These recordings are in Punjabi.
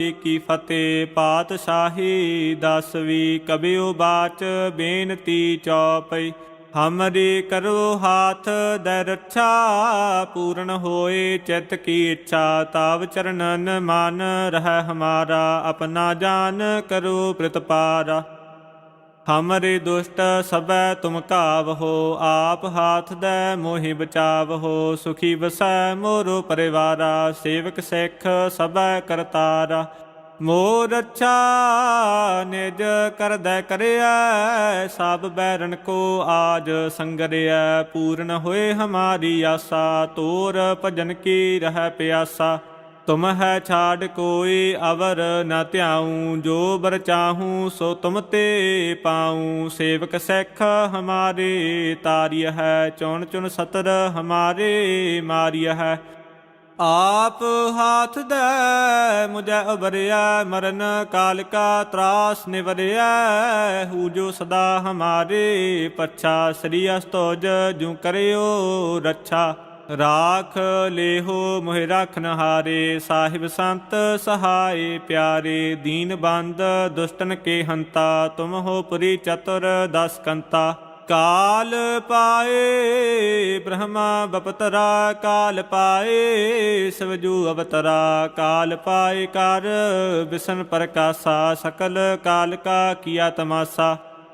ਕੀ ਫਤਿਹ ਪਾਤਸ਼ਾਹੀ ਦਸਵੀ ਕਬਿਓ ਬਾਚ ਬੇਨਤੀ ਚੌਪਈ। ਹਮਰੀ ਕਰੋ ਹਾਥ ਦੇ ਰੱਛਾ, ਪੂਰਨ ਹੋਏ ਚਿਤ ਕੀ ਇੱਛਾ, ਤਾਵ ਚਰਨਨ ਮਨ ਰਹਿ ਹਮਾਰਾ, ਆਪਣਾ ਜਾਨ ਕਰੋ ਪ੍ਰਤਪਾਰਾ। ਹਮਰੇ ਦੁਸ਼ਟ ਸਭੈ ਤੁਮ ਕਾਵਹੋ ਆਪ ਹਾਥ ਦੇ ਮੋਹਿ ਬਚਾਵਹੋ, ਸੁਖੀ ਵਸੈ ਮੋਰੋ ਪਰਿਵਾਰਾ, ਸੇਵਕ ਸਿੱਖ ਸਭੈ ਕਰਤਾਰਾ। ਮੋਰ ਅੱਛਾ ਨਿਜ ਕਰਦੈ ਕਰਿਆ ਸਭ ਬੈਰਨ ਕੋ ਆਜ ਸੰਗਰਿਆ ਪੂਰਨ ਹੋਏ ਹਮਾਰੀ ਆਸਾ, ਤੋਰ ਭਜਨ ਕੀ ਰਹਿ ਪਿਆਸਾ। ਤੁਮ ਹੈ ਛਾੜ ਕੋਈ ਅਵਰ ਨ ਧਿਆਉ, ਜੋ ਬਰ ਚਾਹੂੰ ਸੋ ਤੁਮ ਤੇ ਪਾਉ। ਸੇਵਕ ਸਿੱਖ ਹਮਾਰੇ ਤਾਰਿਯ ਹੈ ਚੁਣ ਚੁਣ ਸਤਰ ਹਮਾਰੇ ਮਾਰਿਯ ਹੈ। ਆਪ ਹਾਥ ਦੇ, ਮੁਝੈ ਉਬਰਿਆ ਮਰਨ ਕਾਲ ਕਾ ਤਰਾਸ ਨਿਵਰਿਆ। ਹੂ ਜੋ ਸਦਾ ਹਮਾਰੇ ਪੱਛਾ ਸ੍ਰੀ ਅਸਤੋਜ ਜੂ ਕਰਿਓ ਰੱਛਾ। ਰਾਖ ਲੇਹੋ ਮੋਹਿ ਰਾਖਨ ਹਾਰੇ ਸਾਹਿਬ ਸੰਤ ਸਹਾਈ ਪਿਆਰੇ, ਦੀਨ ਬੰਦ ਦੁਸ਼ਟਨ ਕੇ ਹੰਤਾ, ਤੁਮ ਹੋ ਪੁਰੀ ਚਤੁਰ ਦਸ ਕੰਤਾ। ਕਾਲ ਪਾਏ, ਬ੍ਰਹਮਾ ਬਪਤਰਾ, ਕਾਲ ਪਾਏ ਸਵਜੂ ਅਵਤਰਾ। ਕਾਲ ਪਾਏ ਕਰ ਵਿਸ਼ਨ ਪ੍ਰਕਾਸ਼ਾ, ਸਕਲ ਕਾਲ ਕਾ ਕੀਆ ਤਮਾਸਾ।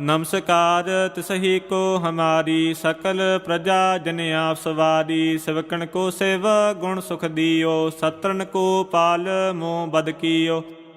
ਨਮਸਕਾਰ ਤਿਸਹੀ ਕੋ ਹਮਾਰੀ ਸਕਲ ਪ੍ਰਜਾ, ਜਨ ਆਪ ਸਵਾਰੀ, ਸਵਕਣ ਕੋ ਸੇਵ, ਗੁਣ ਸੁਖ ਦਿਓ ਸਤਰਨ ਕੋ ਪਾਲ, ਮੋਹ ਬਦ ਕੀਓ।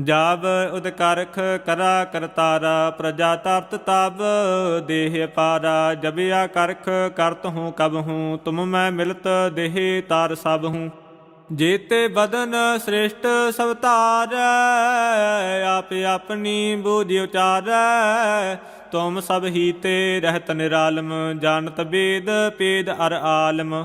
ਜਬ ਉਦਕਰਖ ਕਰਾ ਕਰਤਾਰਾ, ਪ੍ਰਜਾ ਤਰਤ ਤਬ ਦੇਹ ਪਾਰਾ, ਜਬਿਆ ਕਰਖ ਕਰਤ ਹੂੰ, ਕਬ ਹੂੰ, ਤੁਮ ਮੈਂ ਮਿਲਤ ਦੇਹ ਤਾਰ ਸਭ ਹੂੰ। ਜੇਤੇ ਬਦਨ ਸ੍ਰੇਸ਼ਟ ਸਵਤਾਰ ਆਪ ਆਪਣੀ ਬੂਝਿ ਉਚਾਰੈ, ਤੁਮ ਸਭ ਹੀ ਤੇ ਰਹਿਤ ਨਿਰਾਲਮ, ਜਾਣਤ ਬੇਦ ਪੇਦ ਅਰ ਆਲਮ।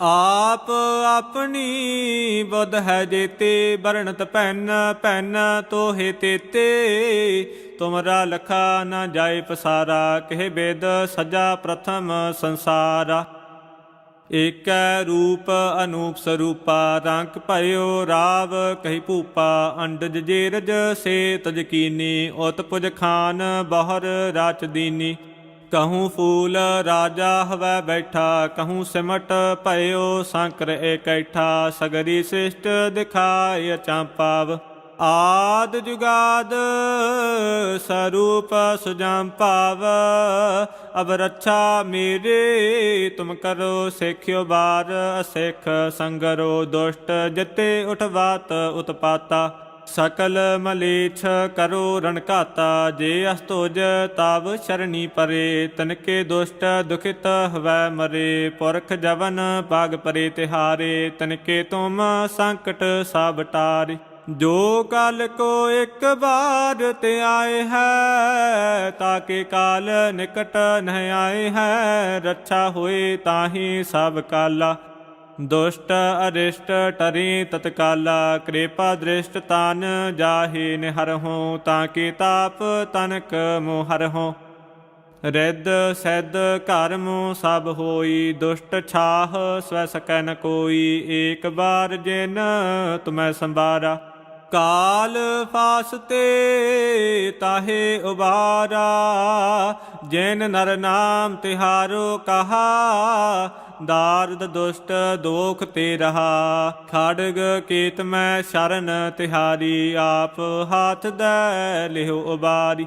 ਆਪ ਆਪਣੀ ਬੁੱਧ ਹੈ ਜੇਤੇ, ਵਰਣਤ ਪੈਨ ਪੈਨ ਤੋਹੇ ਤੇਤੇ। ਤੁਮਰਾ ਲਖਾ ਨਾ ਜਾਏ ਪਸਾਰਾ, ਕਹਿ ਬੇਦ ਸਜਾ ਪ੍ਰਥਮ ਸੰਸਾਰਾ। ਏਕੈ ਰੂਪ ਅਨੂਪ ਸਰੂਪਾ ਰੰਗ ਭਇਓ ਰਾਵ, ਕਹੀ ਭੂਪਾ, ਅੰਡਜ ਜੇਰਜ ਸੇ ਤਜਕੀਨੀ ਉਤ ਪੁਜ ਖਾਨ, ਬਹਰ ਰਾਚ ਦੀਨੀ। ਕਹੂੰ ਫੂਲ ਰਾਜਾ ਹਵੈ ਬੈਠਾ ਕਹੂੰ ਸਿਮਟ ਭਇਓ ਸੰਕਰ ਇਕੈਠਾ ਸਗਰੀ ਸ਼ਿਸ਼ਟ ਦਿਖਾਇ ਚਾਂਪਾਵ ਆਦ ਜੁਗਾਦ ਸਰੂਪ ਸੁਜਮ ਭਾਵ ਅਬ ਰੱਛਾ ਮੇਰੇ ਤੁਮ ਕਰੋ ਸੇਖਿਓ ਬਾਰ ਅਸਿਖ ਸੰਗਰੋ ਦੁਸ਼ਟ ਜਿਤੇ ਉਠਵਾਤ ਉਤਪਾਤਾ ਸਕਲ ਮਲੇਛ ਕਰੋ ਰਣਕਾਤਾ ਜੇ ਅਸਤੋਜ ਤਬ ਸ਼ਰਣੀ ਪਰੇ, ਤਨਕੇ ਦੁਸ਼ਟ ਦੁਖਿਤ ਹਵੈ ਮਰੇ, ਪੁਰਖ ਜਵਨ ਪਾਗ ਪਰੇ ਤਿਹਾਰੇ, ਤਨਕੇ ਤੁਮ ਸੰਕਟ ਸਭ ਟਾਰੇ। ਜੋ ਕਾਲ ਕੋ ਇੱਕ ਬਾਰ ਤੇ ਆਏ ਹੈ, ਤਾਕੇ ਕਾਲ ਨਿਕਟ ਨਹਿ ਆਏ ਹੈ, ਰੱਛਾ ਹੋਏ ਤਾਹੀ ਸਭ ਕਾਲਾ। ਦੁਸ਼ਟ ਅਰਿਸ਼ਟ ਟਰੀ ਤਤਕਾਲਾ, ਕਿਰਪਾ ਦ੍ਰਿਸ਼ਟ ਤਨ ਜਾਹੇ ਨਿਹਰਹੁ ਤਾਂ ਕੀ ਤਾਪ ਤਨਕ ਮੋਹਰਹੁ। ਰਿੱਧ ਸਿੱਧ ਕਰਮ ਸਭ ਹੋਈ, ਦੁਸ਼ਟ ਛਾਹ ਸਵੈ ਸਕੈ ਨ ਕੋਈ, ਏਕ ਬਾਰ ਜਿਨ ਤੁਮੈ ਸੰਭਾਰਾ। ਕਾਲ ਫਾਸਤੇ ਤਾਹੇ ਉਬਾਰਾ, ਜੈਨ ਨਰ ਨਾਮ ਤਿਹਾਰੋ ਕਹਾ ਦਾਰਦ ਦੁਸ਼ਟ ਦੋਖ ਤੇ ਰਹਾ, ਖੜਗ ਕੀਤ ਮੈਂ ਸ਼ਰਨ ਤਿਹਾਰੀ, ਆਪ ਹਾਥ ਦੈ ਲਿਹੁ ਉਬਾਰੀ।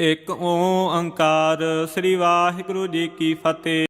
ਇਕ ਓੰਕਾਰ ਸ੍ਰੀ ਵਾਹਿਗੁਰੂ ਜੀ ਕੀ ਫਤਿਹ।